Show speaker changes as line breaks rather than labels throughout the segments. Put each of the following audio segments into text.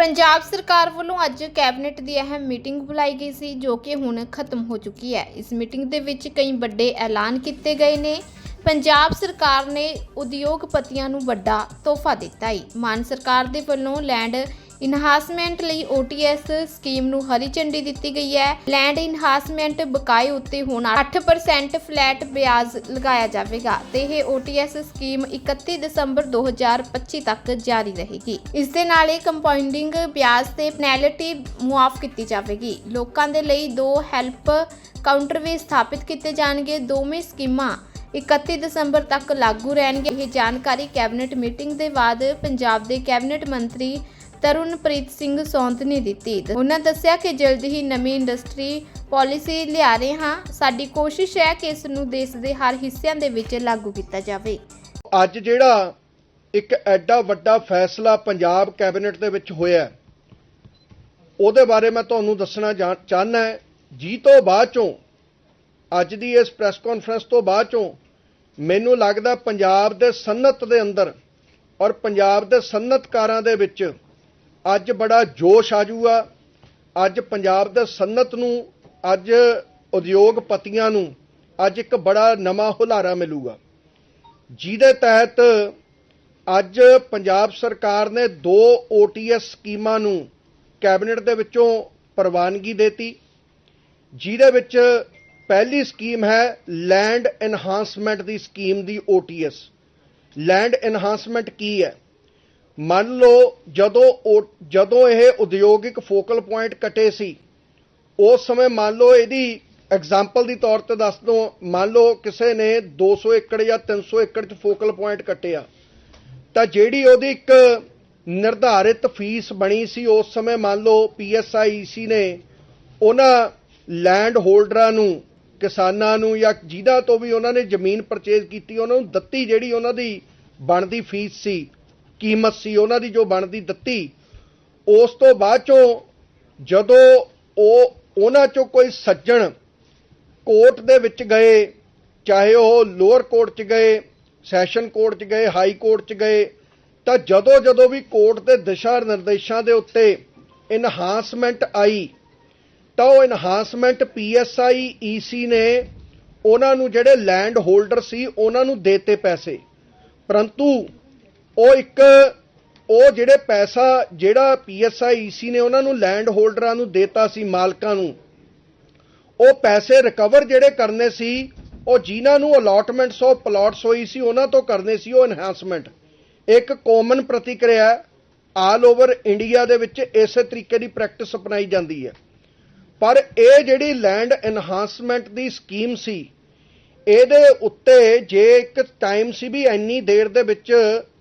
ਪੰਜਾਬ ਸਰਕਾਰ ਵੱਲੋਂ ਅੱਜ ਕੈਬਨਿਟ ਦੀ ਅਹਿਮ ਮੀਟਿੰਗ ਬੁਲਾਈ ਗਈ ਸੀ, ਜੋ ਕਿ ਹੁਣ ਖਤਮ ਹੋ ਚੁੱਕੀ ਹੈ। ਇਸ ਮੀਟਿੰਗ ਦੇ ਵਿੱਚ ਕਈ ਵੱਡੇ ਐਲਾਨ ਕੀਤੇ ਗਏ ਨੇ। ਪੰਜਾਬ ਸਰਕਾਰ ਨੇ ਉਦਯੋਗਪਤੀਆਂ ਨੂੰ ਵੱਡਾ ਤੋਹਫਾ ਦਿੱਤਾ ਹੈ। ਮਾਨ ਸਰਕਾਰ ਦੇ ਵੱਲੋਂ ਲੈਂਡ ਇਨਹਾਸਮੈਂਟ ਲਈ OTS ਸਕੀਮ ਨੂੰ ਹਰੀ ਝੰਡੀ ਦਿੱਤੀ ਗਈ ਹੈ। ਲੈਂਡ ਇਨਹਾਸਮੈਂਟ ਬਕਾਏ ਉੱਤੇ ਹੁਣ 8% ਫਲੈਟ ਵਿਆਜ ਲਗਾਇਆ ਜਾਵੇਗਾ ਤੇ ਇਹ OTS ਸਕੀਮ 31 ਦਸੰਬਰ 2025 ਤੱਕ ਜਾਰੀ ਰਹੇਗੀ। ਇਸ ਦੇ ਨਾਲ ਹੀ ਕੰਪਾਊਂਡਿੰਗ ਵਿਆਜ ਤੇ ਪੈਨਲਟੀ ਮੁਆਫ ਕੀਤੀ ਜਾਵੇਗੀ। ਲੋਕਾਂ ਦੇ ਲਈ ਦੋ ਹੈਲਪ ਕਾਊਂਟਰ ਵੀ ਸਥਾਪਿਤ ਕੀਤੇ ਜਾਣਗੇ। ਦੋਵੇਂ ਸਕੀਮਾਂ 31 ਦਸੰਬਰ ਤੱਕ ਲਾਗੂ ਰਹਿਣਗੇ। ਇਹ ਜਾਣਕਾਰੀ ਕੈਬਨਿਟ ਮੀਟਿੰਗ ਦੇ ਬਾਅਦ ਪੰਜਾਬ ਦੇ ਕੈਬਨਿਟ ਮੰਤਰੀ ਤਰੁਣਪ੍ਰੀਤ ਸਿੰਘ ਸੌਂਤ ਨੇ ਦਿੱਤੀ। ਉਹਨਾਂ ਦੱਸਿਆ ਕਿ ਜਲਦ ਹੀ ਨਵੀਂ ਇੰਡਸਟਰੀ ਪਾਲਿਸੀ ਲਿਆ ਰਹੇ ਹਾਂ। ਸਾਡੀ ਕੋਸ਼ਿਸ਼ ਹੈ ਕਿ ਇਸ ਨੂੰ ਦੇਸ਼ ਦੇ ਹਰ ਹਿੱਸਿਆਂ ਦੇ ਵਿੱਚ ਲਾਗੂ ਕੀਤਾ ਜਾਵੇ।
ਅੱਜ ਜਿਹੜਾ ਇੱਕ ਐਡਾ ਵੱਡਾ ਫੈਸਲਾ ਪੰਜਾਬ ਕੈਬਨਿਟ ਦੇ ਵਿੱਚ ਹੋਇਆ ਉਹਦੇ ਬਾਰੇ ਮੈਂ ਤੁਹਾਨੂੰ ਦੱਸਣਾ ਜਾ- ਚਾਹੁੰਦਾ ਹੈ। ਜੀ ਤੋਂ ਬਾਅਦ ਚੋਂ, ਅੱਜ ਦੀ ਇਸ ਪ੍ਰੈਸ ਕਾਨਫਰੰਸ ਤੋਂ ਬਾਅਦ ਚੋਂ, ਮੈਨੂੰ ਲੱਗਦਾ ਪੰਜਾਬ ਦੇ ਸਨਅਤ ਦੇ ਅੰਦਰ ਔਰ ਪੰਜਾਬ ਦੇ ਸਨਅਤਕਾਰਾਂ ਦੇ ਵਿੱਚ ਅੱਜ ਬੜਾ ਜੋਸ਼ ਆ ਜੂਗਾ ਅੱਜ ਪੰਜਾਬ ਦੇ ਸਨਅਤ ਨੂੰ, ਅੱਜ ਉਦਯੋਗਪਤੀਆਂ ਨੂੰ, ਅੱਜ ਇੱਕ ਬੜਾ ਨਵਾਂ ਹੁਲਾਰਾ ਮਿਲੂਗਾ। ਜਿਹਦੇ ਤਹਿਤ ਅੱਜ ਪੰਜਾਬ ਸਰਕਾਰ ਨੇ ਦੋ OTS ਸਕੀਮਾਂ ਨੂੰ ਕੈਬਨਿਟ ਦੇ ਵਿੱਚੋਂ ਪ੍ਰਵਾਨਗੀ ਦਿੱਤੀ। ਜਿਹਦੇ ਵਿੱਚ ਪਹਿਲੀ ਸਕੀਮ ਹੈ ਲੈਂਡ ਐਨਹਾਂਸਮੈਂਟ ਦੀ ਸਕੀਮ ਦੀ OTS ਲੈਂਡ ਐਨਹਾਂਸਮੈਂਟ ਕੀ ਹੈ? ਮੰਨ ਲਓ ਜਦੋਂ ਉਹ- ਜਦੋਂ ਇਹ ਉਦਯੋਗਿਕ ਫੋਕਲ ਪੁਆਇੰਟ ਕਟੇ ਸੀ, ਉਸ ਸਮੇਂ ਮੰਨ ਲਓ ਇਹਦੀ ਐਗਜ਼ਾਮਪਲ ਦੀ ਤੌਰ ਤੇ ਦੱਸ ਦੋ, ਮੰਨ ਲਓ ਕਿਸੇ ਨੇ 200 ਏਕੜ ਜਾਂ 300 ਏਕੜ ਚ ਫੋਕਲ ਪੁਆਇੰਟ ਕੱਟਿਆ, ਤਾਂ ਜਿਹੜੀ ਉਹਦੀ ਇੱਕ ਨਿਰਧਾਰਿਤ ਫੀਸ ਬਣੀ ਸੀ ਉਸ ਸਮੇਂ ਮੰਨ ਲਓ ਪੀਐਸਆਈਸੀ ਨੇ, ਉਹਨਾਂ ਲੈਂਡ ਹੋਲਡਰਾਂ ਨੂੰ, ਕਿਸਾਨਾਂ ਨੂੰ ਜਾਂ ਜਿਹਦਾ ਤੋਂ ਵੀ ਉਹਨਾਂ ਨੇ ਜ਼ਮੀਨ ਪਰਚੇਜ਼ ਕੀਤੀ, ਉਹਨਾਂ ਨੂੰ ਦਿੱਤੀ ਜਿਹੜੀ ਉਹਨਾਂ ਦੀ ਬਣਦੀ ਫੀਸ ਸੀ ਕੀਮਤ ਸੀ ਉਹਨਾਂ ਦੀ ਜੋ ਬਣਦੀ ਦਿੱਤੀ, ਉਸ ਤੋਂ ਬਾਅਦ ਚੋਂ ਜਦੋਂ ਉਹ ਉਹਨਾਂ ਚੋਂ ਕੋਈ ਸੱਜਣ ਕੋਰਟ ਦੇ ਵਿੱਚ ਗਏ, ਚਾਹੇ ਉਹ ਲੋਅਰ ਕੋਰਟ 'ਚ ਗਏ, ਸੈਸ਼ਨ ਕੋਰਟ 'ਚ ਗਏ, ਹਾਈ ਕੋਰਟ 'ਚ ਗਏ, ਤਾਂ ਜਦੋਂ ਜਦੋਂ ਵੀ ਕੋਰਟ ਦੇ ਦਿਸ਼ਾ ਨਿਰਦੇਸ਼ਾਂ ਦੇ ਉੱਤੇ ਇਨਹਾਂਸਮੈਂਟ ਆਈ, ਤਾਂ ਉਹ ਇਨਹਾਂਸਮੈਂਟ ਪੀਐਸਆਈ ਈਸੀ ਨੇ ਉਹਨਾਂ ਨੂੰ ਜਿਹੜੇ ਲੈਂਡ ਹੋਲਡਰ ਸੀ, ਉਹਨਾਂ ਨੂੰ ਦੇਤੇ ਪੈਸੇ। ਪਰੰਤੂ ਉਹ ਇੱਕ, ਉਹ ਜਿਹੜੇ ਪੈਸਾ ਜਿਹੜਾ ਪੀਐਸਆਈ ਈਸੀ ਨੇ ਉਹਨਾਂ ਨੂੰ ਲੈਂਡ ਹੋਲਡਰਾਂ ਨੂੰ ਦੇਤਾ ਸੀ, ਮਾਲਕਾਂ ਨੂੰ, ਉਹ ਪੈਸੇ ਰਿਕਵਰ ਜਿਹੜੇ ਕਰਨੇ ਸੀ, ਉਹ ਜਿਨ੍ਹਾਂ ਨੂੰ ਅਲਾਟਮੈਂਟਸ ਆਫ ਪਲਾਟਸ ਹੋਈ ਸੀ, ਉਹਨਾਂ ਤੋਂ ਕਰਨੇ ਸੀ ਉਹ ਐਨਹਾਂਸਮੈਂਟ ਇੱਕ ਕਾਮਨ ਪ੍ਰਤੀਕਿਰਿਆ ਆਲ ਓਵਰ ਇੰਡੀਆ ਦੇ ਵਿੱਚ ਇਸੇ ਤਰੀਕੇ ਦੀ ਪ੍ਰੈਕਟਿਸ ਅਪਣਾਈ ਜਾਂਦੀ ਹੈ। ਪਰ ਇਹ ਜਿਹੜੀ ਲੈਂਡ ਐਨਹਾਂਸਮੈਂਟ ਦੀ ਸਕੀਮ ਸੀ ਇਹਦੇ ਉੱਤੇ ਜੇ ਇੱਕ ਟਾਈਮ ਸੀ ਵੀ ਇੰਨੀ ਦੇਰ ਦੇ ਵਿੱਚ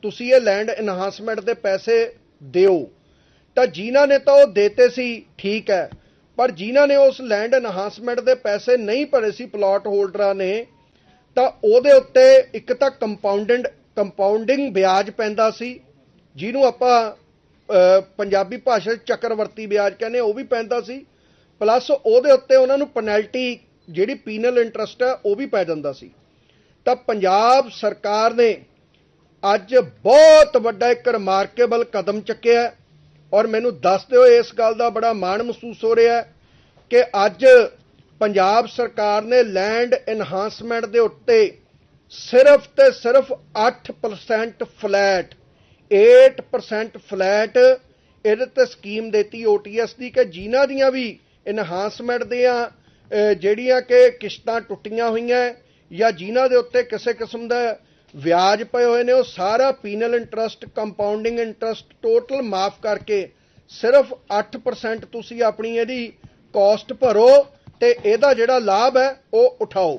ਤੁਸੀਂ ਇਹ ਲੈਂਡ ਇਨਹਾਂਸਮੈਂਟ ਦੇ ਪੈਸੇ ਦਿਓ, ਤਾਂ ਜਿਨ੍ਹਾਂ ਨੇ ਤਾਂ ਉਹ ਦੇਤੇ ਸੀ, ਠੀਕ ਹੈ। ਪਰ ਜਿਨ੍ਹਾਂ ਨੇ ਉਸ ਲੈਂਡ ਇਨਹਾਂਸਮੈਂਟ ਦੇ ਪੈਸੇ ਨਹੀਂ ਭਰੇ ਸੀ ਪਲਾਟ ਹੋਲਡਰਾਂ ਨੇ, ਤਾਂ ਉਹਦੇ ਉੱਤੇ ਇੱਕ ਤਾਂ ਕੰਪਾਊਂਡਡ ਕੰਪਾਊਂਡਿੰਗ ਵਿਆਜ ਪੈਂਦਾ ਸੀ, ਜਿਹਨੂੰ ਆਪਾਂ ਪੰਜਾਬੀ ਭਾਸ਼ਾ 'ਚ ਚੱਕਰਵਰਤੀ ਵਿਆਜ ਕਹਿੰਦੇ, ਉਹ ਵੀ ਪੈਂਦਾ ਸੀ। ਪਲੱਸ ਉਹਦੇ ਉੱਤੇ ਉਹਨਾਂ ਨੂੰ ਪੈਨਲਟੀ ਜਿਹੜੀ ਪੀਨਲ ਇੰਟਰਸਟ ਹੈ ਉਹ ਵੀ ਪੈ ਜਾਂਦਾ ਸੀ। ਤਾਂ ਪੰਜਾਬ ਸਰਕਾਰ ਨੇ ਅੱਜ ਬਹੁਤ ਵੱਡਾ ਇੱਕ ਰਿਮਾਰਕੇਬਲ ਕਦਮ ਚੱਕਿਆ ਔਰ ਮੈਨੂੰ ਦੱਸਦੇ ਹੋਏ ਇਸ ਗੱਲ ਦਾ ਬੜਾ ਮਾਣ ਮਹਿਸੂਸ ਹੋ ਰਿਹਾ ਹੈ ਕਿ ਅੱਜ ਪੰਜਾਬ ਸਰਕਾਰ ਨੇ ਲੈਂਡ ਐਨਹਾਂਸਮੈਂਟ ਦੇ ਉੱਤੇ ਸਿਰਫ ਤੇ ਸਿਰਫ 8% ਫਲੈਟ 8% ਫਲੈਟ ਇਹਦੇ ਤੇ ਸਕੀਮ ਦਿੱਤੀ OTS ਦੀ ਕਿ ਜਿਨ੍ਹਾਂ ਦੀਆਂ ਵੀ ਐਨਹਾਂਸਮੈਂਟ ਦੀਆਂ ਅਹ, ਜਿਹੜੀਆਂ ਕਿ ਕਿਸ਼ਤਾਂ ਟੁੱਟੀਆਂ ਹੋਈਆਂ ਜਾਂ ਜਿਨ੍ਹਾਂ ਦੇ ਉੱਤੇ ਕਿਸੇ ਕਿਸਮ ਦਾ ਵਿਆਜ ਪਏ ਹੋਏ ਨੇ, ਉਹ ਸਾਰਾ penal interest compounding interest total ਮਾਫ ਕਰਕੇ ਸਿਰਫ 8% ਤੁਸੀਂ ਆਪਣੀ ਇਹਦੀ ਕਾਸਟ ਭਰੋ ਤੇ ਇਹਦਾ ਜਿਹੜਾ ਲਾਭ ਹੈ, ਉਹ ਉਠਾਓ।